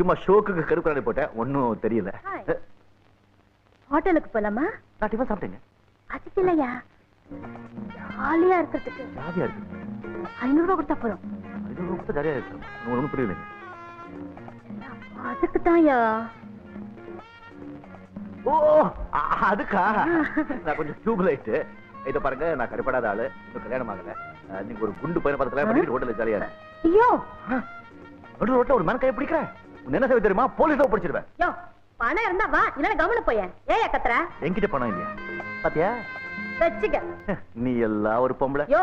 சும்மா ஷோக்குக்கு கருப்பு போட்டேன். ஒன்னும் தெரியல. ஹோட்டலுக்கு போலாமா? நான் டிஃபன் சாப்பிட்டேங்க அதுக்கு இல்லையா? ஜாலியா இருக்கிறதுக்கு. ஜாலியா இருக்கு. ஐநூறு ரூபாய் கொடுத்தா போதும். ஐநூறு ரூபாய் கொடுத்தா ஜாலியா இருக்கு. ஒன்றும் புரியலைங்க. அதுக்கு தான்யா. ஓ அதுக்கா? நான் கொஞ்சம் டியூப் லைட் இத பாருங்க நான் கருப்படாத ஆளு. இன்னும் கல்யாணம் ஆகல. நீங்க ஒரு குண்டு பையனை பார்த்து கல்யாணம் பண்ணிட்டு ஹோட்டல்ல ஜாலியா. ஐயோ! நடு ரோட்ல ஒரு மன கை பிடிக்கிறேன். என்ன செய்ய தெரியுமா? போலீஸா பிடிச்சிருவேன் யோ பணம் இருந்தா வா இல்லைன்னா கவனம் போயேன். ஏயா கத்துற என்கிட்ட பணம் இல்லையா? பாத்தியா? வச்சுக்க. நீ எல்லாம் ஒரு பொம்பளை. யோ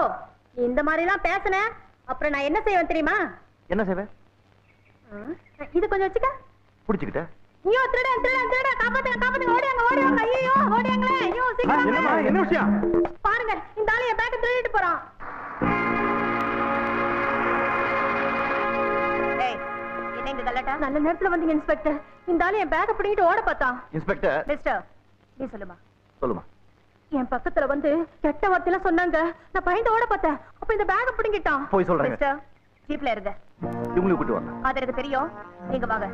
இந்த மாதிரி எல்லாம் பேசுன அப்புறம் நான் என்ன செய்வேன் தெரியுமா? என்ன செய்வேன்? இது கொஞ்சம் வச்சுக்க. பிடிச்சுக்கிட்ட. ஐயோ திருடன் திருடன் திருடன் காப்பாத்துங்க காப்பாத்துங்க. ஓடியாங்க ஓடியாங்க. ஐயோ ஓடியாங்களே. ஐயோ சீக்கிரம். வாங்க. என்ன விஷயம்? பாருங்க இந்த ஆளு என் பேக்க திருடிட்டு போறான். கலட்டா? நல்ல நேரத்துல வந்தீங்க இன்ஸ்பெக்டர். இந்த ஆளு என் பேக்க பிடிங்கிட்டு ஓட பார்த்தான். இன்ஸ்பெக்டர்? மிஸ்டர் நீ சொல்லுமா. சொல்லுமா. என் பக்கத்துல வந்து கெட்ட வார்த்தையில சொன்னாங்க. நான் பயந்து ஓட பார்த்தேன். அப்ப இந்த பேக்க பிடிங்கிட்டான். போய் சொல்றேங்க. மிஸ்டர் ஜீப்ல இருங்க. இவங்களுக்கு கூட்டு வாங்க. அது எனக்கு தெரியும். நீங்க வாங்க.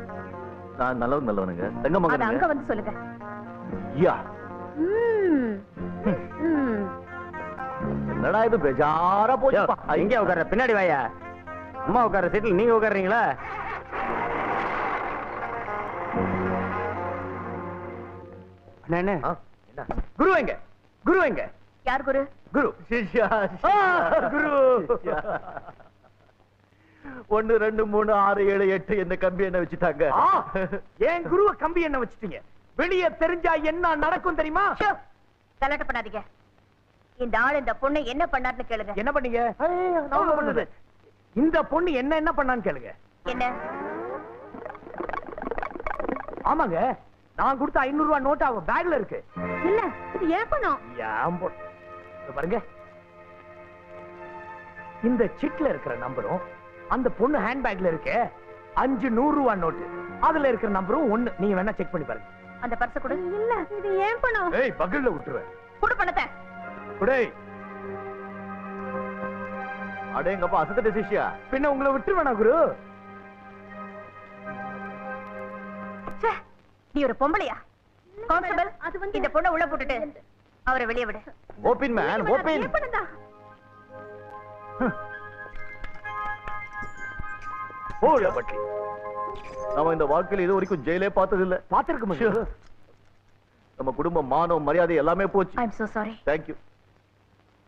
நான் நல்லவன் நல்லவனுங்க. தங்க அது அங்க வந்து சொல்லுங்க. யா. ம். ம். என்னடா இது? பெஜாரா போச்சுப்பா எங்க உட்கார. பின்னாடி வாயா. அம்மா உட்கார சீட்ல நீங்க உட்காருறீங்களா? அண்ணா என்ன? ஆ, என்ன? குரு எங்க? குரு எங்க? யார் குரு? குரு. சிஷ்யா குரு. ஒன்னு ரெண்டு மூணு ஆறு ஏழு எட்டு இந்த கம்பி என்ன வச்சுட்டாங்க? ஏன் குருவ கம்பி என்ன வச்சிட்டீங்க? வெளிய தெரிஞ்சா என்ன நடக்கும் தெரியுமா? ஷோ, கலாட்டம் பண்ணாதீங்க இந்த ஆள் இந்த பொண்ணை என்ன பண்ணாருன்னு கேளுங்க. என்ன பண்ணீங்க. இந்த பொண்ணு என்ன என்ன பண்ணான்னு கேளுங்க. என்ன? ஆமாங்க. நான் கொடுத்த ஐநூறு ரூபாய் நோட்டு அவ பேக்ல இருக்கு. இல்ல இது ஏன் பணம் ஏன் பாருங்க. இந்த சிட்ல இருக்கிற நம்பரும் அந்த பொண்ணு ஹேண்ட்பேக்ல இருக்க அஞ்சு நூறு ரூபாய் நோட்டு. அதுல இருக்கிற நம்பரும் ஒண்ணு. நீங்க வேணா செக் பண்ணி பாருங்க. அந்த பர்ஸ் கொடு. இல்ல இது ஏன் பணம் ஏய் பகல்ல விட்டுருவேன். கொடு பணத்தை. குடேய். அடேங்கப்பா அசத்த சிஷ்யா பின்ன உங்களை விட்டுருவேனா குரு? நீ ஒரு பொம்பளையா? கான்ஸ்டபிள் அது வந்து இந்த பொண்ணை உள்ள போட்டுட்டு அவரை வெளியே விடு. ஓபின் மேன் ஓபின் ஏன் பணம் தான்? ஓ பட்டி நம்ம இந்த வாழ்க்கையில இது வரைக்கும் ஜெயிலே பார்த்தது இல்ல பாத்திருக்க நம்ம குடும்ப மானம் மரியாதை எல்லாமே போச்சு.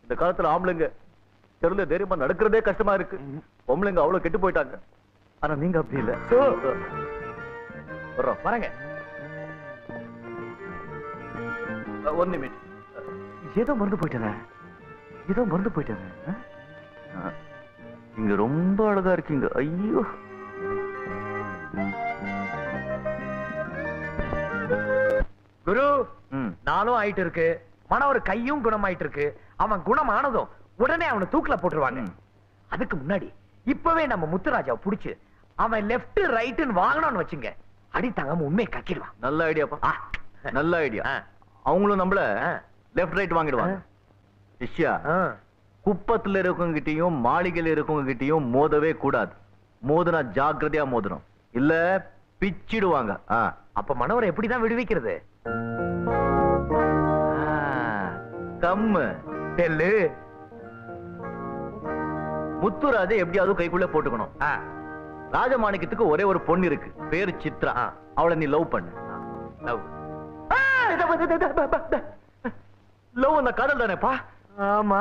இந்த காலத்துல ஆம்பளைங்க தெருல தைரியமா நடக்கிறதே கஷ்டமா இருக்கு. பொம்பளைங்க அவ்வளவு கெட்டு போயிட்டாங்க. ஆனா நீங்க அப்படி இல்ல. வர்றோம். வரங்க. ஒன் நிமிட் ஏதோ மறந்து போயிட்டேனே. ஏதோ மறந்து போயிட்டேனே. இங்க ரொம்ப அழகா இருக்கீங்க. ஐயோ. குரு. நானும் ஆயிட்டு இருக்கு மனவர் கையும் குணமாயிட்டு இருக்கு அவன் குணமானதும் உடனே அவனை தூக்குல போட்டுருவாங்க. அதுக்கு முன்னாடி இப்பவே நம்ம முத்துராஜாவை புடிச்சு அவன் லெஃப்ட் ரைட்னு வாங்கணும்னு வச்சுங்க. அடி தங்காம உண்மையை கக்கிடுவான் நல்ல ஐடியாப்பா. நல்ல ஐடியா. அவங்களும் நம்மள. லெஃப்ட் ரைட் வாங்கிடுவாங்க சிஷ்யா ஆ. குப்பத்துல இருக்கவங்க கிட்டயும் மாளிகையில இருக்கவங்க கிட்டயும் மோதவே கூடாது மோதுனா ஜாக்கிரதையா மோதணும் இல்ல பிச்சிடுவாங்க. அப்ப மனவரை எப்படிதான் விடுவிக்கிறது கம்மு முத்துராஜ எப்படியாவது கைக்குள்ள போட்டுக்கணும் ஆ. ராஜமாணிக்கத்துக்கு ஒரே ஒரு பொண்ணு இருக்கு. பேரு சித்ரா. அவளை நீ லவ் பண்ணு. லவ் லவ் அந்த கடல் தானேப்பா ஆமா.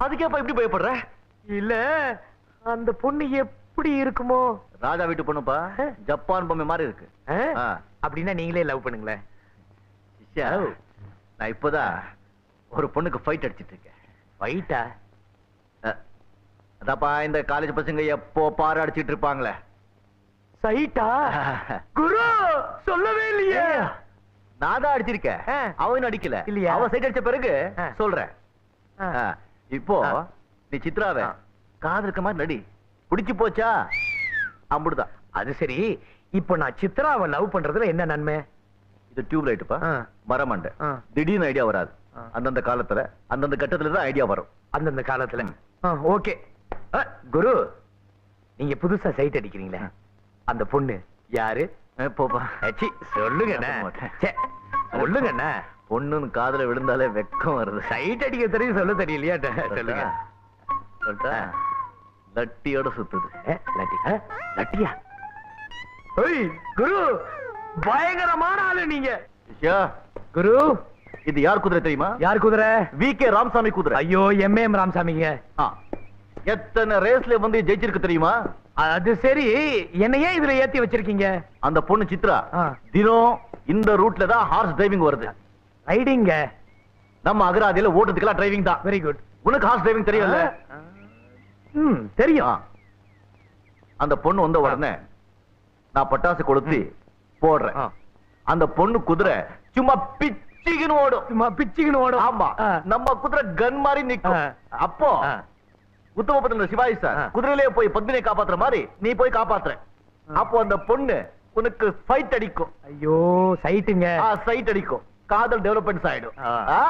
அதுக்கேப்பா எப்படி பயப்படுற? இல்ல அந்த பொண்ணு எப்படி இருக்குமோ? ராஜா வீட்டு பொண்ணுப்பா. ஜப்பான் பொம்மை மாதிரி இருக்கு. அப்படின்னா நீங்களே லவ் பண்ணுங்களேன். சிஷ்யா, நான் இப்பதான் ஒரு பொண்ணுக்கு ஃபைட் அடிச்சிட்டு இருக்கேன். அஹ், அதாப்பா இந்த காலேஜ் பசங்க எப்போ பாரு அடிச்சிட்டு இருப்பாங்களே சைட்டா குரு சொல்லவே இல்லையே நான் தான் அடிச்சிருக்கேன். அவன் அடிக்கல இல்லையா? அவன் சைட் அடிச்ச பிறகு. சொல்றேன் இப்போ. நீ சித்ராவை ஆ. காதலுக்கு மாதிரி நடி பிடிச்சு போச்சா அம்புடுதான் அது சரி இப்போ நான் சித்ராவை லவ் பண்றதுல என்ன நன்மை இது டியூப் லைட்டுப்பா. மரமண்டை. திடீர்னு ஐடியா வராது. அந்தந்த காலத்துல அந்தந்த கட்டத்துல தான் ஐடியா வரும் அந்தந்த காலத்துல. ஓகே குரு நீங்க புதுசா சைட் அடிக்கிறீங்களே. அந்த பொண்ணு யாரு? போப்பா. சொல்லுங்க சொல்லுங்க. பொண்ணுன்னு காதுல விழுந்தாலே வெக்கம் வருது. சைட் அடிக்க தெரியும் சொல்ல தெரியலையா? சொல்லுங்க. சொல்லிட்டா லட்டியோட சுத்துது. லட்டி லட்டியா? ஓய் குரு பயங்கரமான ஆளு நீங்க. குரு இது யார் குதிரை தெரியுமா? யார் குதிரை? வி கே ராமசாமி குதிரை. ஐயோ எம்ஏஎம் ராமசாமிங்க. ஆ. எத்தனை ரேஸ்ல வந்து ஜெயிச்சிருக்கு தெரியுமா? அது சரி. என்னையே இதுல ஏத்தி வச்சிருக்கீங்க? அந்த பொண்ணு சித்ரா. தினம் இந்த ரூட்ல தான் ஹார்ஸ் டிரைவிங் வருது. ரைடிங்க நம்ம அகராதியில ஓட்டுறதுக்கெல்லாம் டிரைவிங் தான். வெரி குட் உனக்கு ஹார்ஸ் டிரைவிங் தெரியல ம் தெரியும். அந்த பொண்ணு வந்த உடனே நான் பட்டாசு கொளுத்தி போடுறேன். அந்த பொண்ணு குதிரை சும்மா பிச்சிக்கின்னு ஓடும். சும்மா பிச்சுக்கின்னு ஓடும். ஆமா. நம்ம குதிரை கன் மாதிரி நிக்கும். அப்போ. உத்தமபுரத்துல சிவாஜி சார். குதிரையிலே போய் பத்மினியை காப்பாத்துற மாதிரி நீ போய் காப்பாத்துற. அப்போ அந்த பொண்ணு உனக்கு ஃபைட் அடிக்கும் ஐயோ சைட்டுங்க சைட் அடிக்கும் காதல் டெவலப்மெண்ட்ஸ் ஆயிடும் ஆ. ஆ?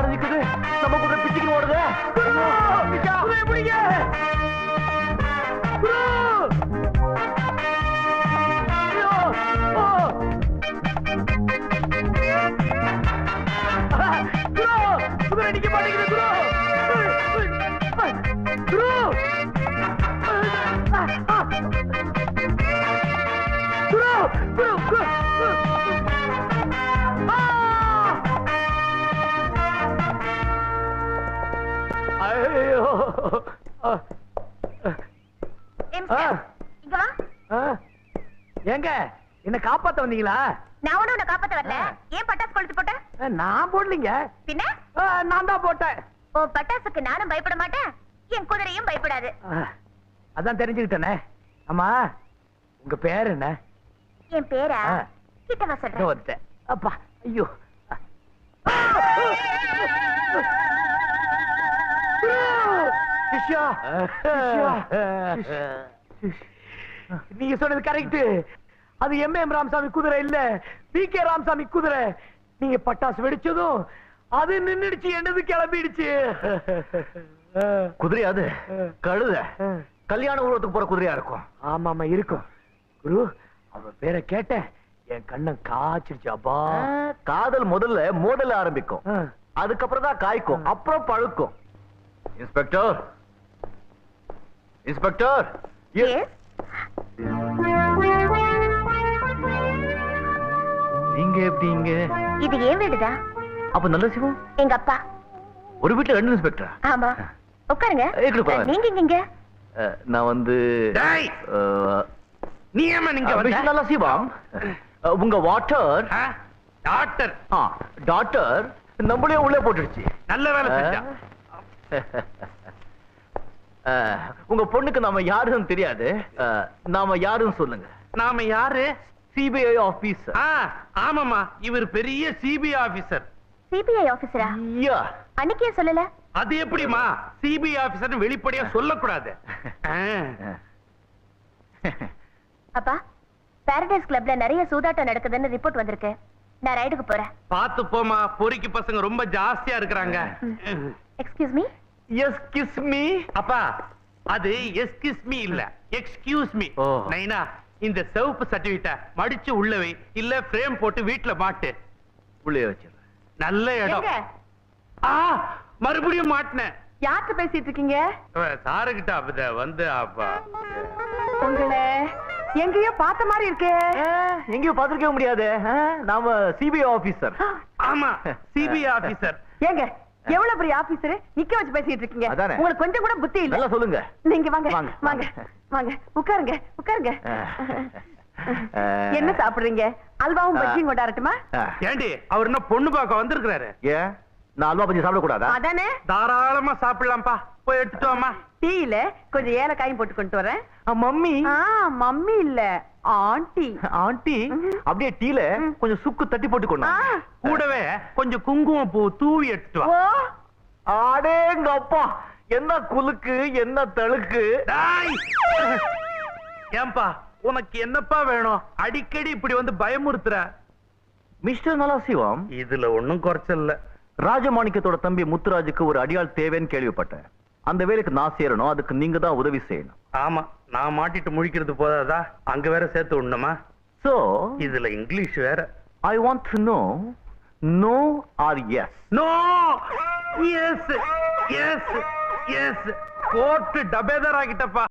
வர நிக்குது நம்ம குதிரை பிச்சுக்கின்னு ஓடுது ஏங்க என்ன காப்பாத்த வந்தீங்களா நான் உன்னை காப்பாத்த வரல. ஏன் பட்டாசு கொளுத்து போட்ட ஆ, நான் போடலீங்க பின்ன நான் தான் போட்டேன் உன் பட்டாசுக்கு நானும் பயப்பட மாட்டேன் என் குதிரையும் பயப்படாது அதான் தெரிஞ்சுக்கிட்டேனே ஆமா உங்க பேர் என்ன என் பேரா ஆ. கிட்ட வா இதோ சொல்றேன் அப்பா ஐயோ சிஷ்யா நீங்க சொன்னது கரெக்ட் அது எம் எம் ராமசாமி குதிரை இல்ல. பி கே ராமசாமி குதிரை. நீங்க பட்டாசு வெடிச்சதும் அது நின்னுடுச்சு என்னது கிளம்பிடுச்சு? குதிரை அது. கழுத. கல்யாண ஊர்வலத்துக்கு போற குதிரையா இருக்கும். ஆமா ஆமா இருக்கும். குரு அவ பேரை கேட்டேன். என் கண்ணம் காய்ச்சிருச்சு அப்பா. காதல் முதல்ல மோதல் ஆரம்பிக்கும். அதுக்கப்புறம் தான் காய்க்கும். அப்புறம் பழுக்கும். இன்ஸ்பெக்டர். இன்ஸ்பெக்டர்? நீங்க எப்படி இங்க? இது ஏன் வீடுதான் அப்ப நல்ல சிவம் எங்க அப்பா. ஒரு வீட்டுல ரெண்டு இன்ஸ்பெக்டரா? ஆமா. உட்காருங்க. நீங்க இங்க இங்க? அஹ், நான் வந்து நீ ஏமா நீங்க நல்ல சிவம் உங்க வாட்டர் டாக்டர். டாக்டர் நம்மளே உள்ளே போட்டுடுச்சு. நல்ல வேலை செஞ்சா. உங்க பொண்ணுக்கு நாம யாருன்னு தெரியாது. நாம யாருன்னு சொல்லுங்க. நாம யாரு? சிபிஐ ஆபீசர் ஆ ஆமாமா இவர் பெரிய சிபிஐ ஆபீசர் சிபிஐ ஆபீசரா யா. அன்னைக்கு சொல்லல? அது எப்படிமா சிபிஐ ஆபீசர் வெளிப்படையா சொல்லக்கூடாது. அப்பா பாரடைஸ் கிளப்ல நிறைய சூதாட்டம் நடக்குதுன்னு ரிப்போர்ட் வந்திருக்கு. நான் ரைடுக்கு போறேன். பாத்து போமா பொறிக்கு பசங்க ரொம்ப ஜாஸ்தியா இருக்கிறாங்க. Excuse me yes kiss me அப்பா அது எஸ்கிஸ் மீ இல்ல. Excuse me oh. நைனா இந்த சிவப்பு சர்டிபிகேட்ட மடிச்சு உள்ள வை இல்ல பிரேம் போட்டு வீட்ல மாட்டு. உள்ளே வச்சிருந்தேன் நல்ல இடம். ஆ மறுபடியும் மாட்டினேன். யார்கிட்ட பேசிட்டு இருக்கீங்க? சாருகிட்ட அப்ப வந்து அப்பா. உங்களை எங்கேயோ பார்த்த மாதிரி இருக்கே. எங்கேயும் பார்த்திருக்கவே முடியாது. நாம சிபிஐ ஆபீசர் ஆமா சிபிஐ ஆபீசர் ஏங்க எவ்வளவு பெரிய ஆபீசர்? நிக்க வச்சு பேசிட்டு இருக்கீங்க. உங்களுக்கு கொஞ்சம் கூட புத்தி இல்ல. நல்லா சொல்லுங்க. நீங்க வாங்க. வாங்க, வாங்க. வாங்க. உட்காருங்க. உட்காருங்க. என்ன சாப்பிடுறீங்க? அல்வாவும். பஜ்ஜியும் கொண்டாடட்டுமா அஹ், ஏண்டி அவர் என்ன பொண்ணு பார்க்க வந்திருக்கிறாரு. ஏன்? நான் அல்வா பஞ்சு சாப்பிட கூடாதா அதானே. தாராளமா சாப்பிடலாம்ப்பா. போய் எடுத்துட்டு வாமா டீயில கொஞ்சம் ஏலக்காயும் போட்டு கொண்டு வரேன். மம்மி. ஆ மம்மி இல்ல. ஆண்டி. ஆண்டி அப்படியே டீல கொஞ்சம் சுக்கு தட்டி போட்டு கொண்டா ஆ. கூடவே கொஞ்சம் குங்குமம் பூ தூவி ஓ. ஆடேங்க அப்பா. என்ன குலுக்கு என்ன தழுக்கு. டாய்! ஏன்பா உனக்கு என்னப்பா வேணும்? அடிக்கடி இப்படி வந்து பயமுறுத்துற. மிஸ்டர் நலாசிவம் இதுல ஒண்ணும் குறைச்சல் இல்ல ராஜமாணிக்கத்தோட தம்பி முத்துராஜுக்கு ஒரு அடியாள் தேவைன்னு கேள்விப்பட்டேன். அந்த வேலைக்கு நான் சேரணும் அதுக்கு நீங்க தான் உதவி செய்யணும். ஆமா நான் மாட்டிட்டு முழிக்கிறது போதாதா? அங்க வேற சேர்த்து விடணுமா? சோ இதுல இங்கிலீஷ் வேற. I want to know no or yes no yes yes yes court டபேதர் ஆகிட்டப்பா